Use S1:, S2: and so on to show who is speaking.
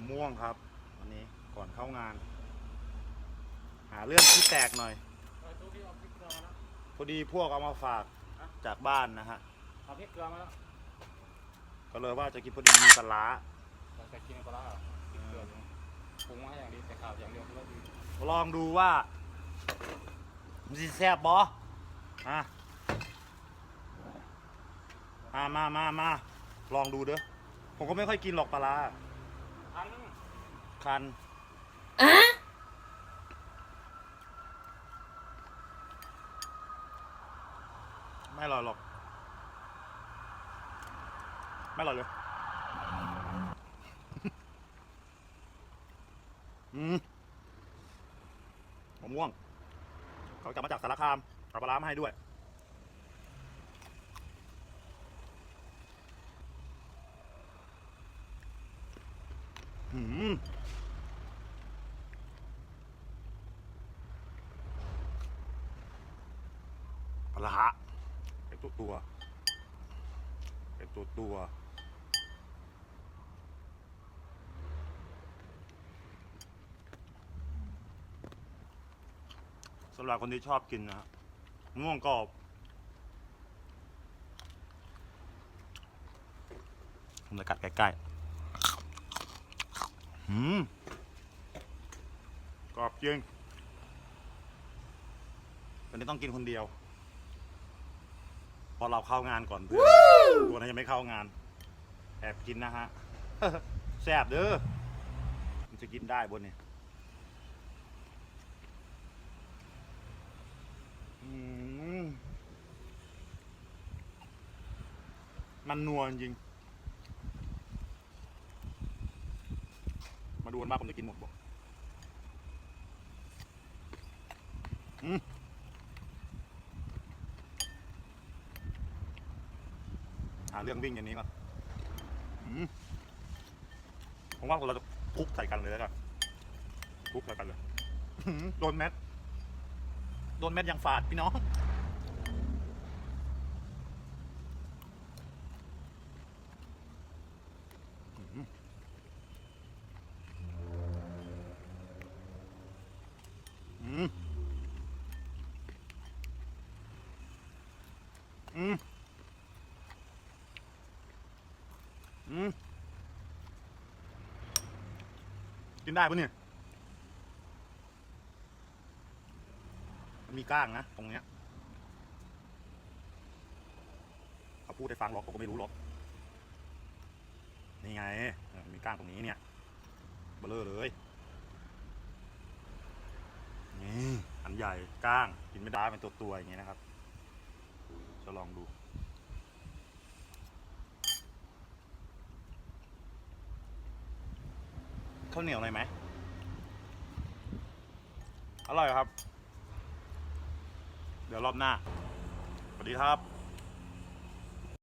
S1: มะม่วงครับ วันนี้ก่อนเข้างาน หาเรื่องที่แตกหน่อย
S2: เออตู้ที่เอาพริกเกลือมาแล้ว
S1: พอดีพวกเอามาฝาก
S2: ฮะ
S1: จากบ้านนะฮะ
S2: เอาพริกเกลือมาแล้ว
S1: ก็เลยว่าจะกินพอดีมีปลาร้า
S2: เราจะกินปลาร้าเหรอพริกเกลือเนี่ยปรุงมาให้อย่างดีแต่ข่าวอย่างเดียวก็ดี
S1: ลองดูว่ามันสิแซ่บบออะมามามามาลองดูเด้อผมก็ไม่ค่อยกินหรอกปลาร้า
S2: ทั้ง
S1: คันไม่อร่อยหรอก ไม่อร่อยเลย อืมมะม่วง เขากลับมาจากสารคามเอาปลาร้ามาให้ด้วย ปลาร้าเป็นตัวตัวเป็นตัวตัวสำหรับคนที่ชอบกินนะฮะมะม่วงกรอบผมจะกัดใกล้ๆ หืมกรอบจริงวันนี้ต้องกินคนเดียว พอเราเข้างานก่อนเพื่อนตัวนั้นยังไม่เข้างาน แอบกินนะฮะแซ่บเด้อมันจะกินได้บนเนี่ยมันนัวจริง มาดูกันว่าผมจะกินหมดบ่อืมหาเรื่องวิ่งอย่างนี้ก่อนอืมผมว่าเราจะคุกใส่กันเลยแล้วกันคุกใส่กันเลย โดนแมท โดนแมทยังฝาดพี่น้องอื้อหือ อืม อืม กินได้ปะเนี่ย มีก้างนะ ตรงเนี้ยเขาพูดให้ฟังหรอกผมก็ไม่รู้หรอก นี่ไง มีก้างตรงนี้เนี่ย เบลอเลย นี่อันใหญ่ก้างกินไม่ได้เป็นตัวตัวๆอย่างเงี้ยนะครับจะลองดูข้าวเหนียวหน่อยไหมอร่อยครับ เดี๋ยวรอบหน้าสวัสดีครับ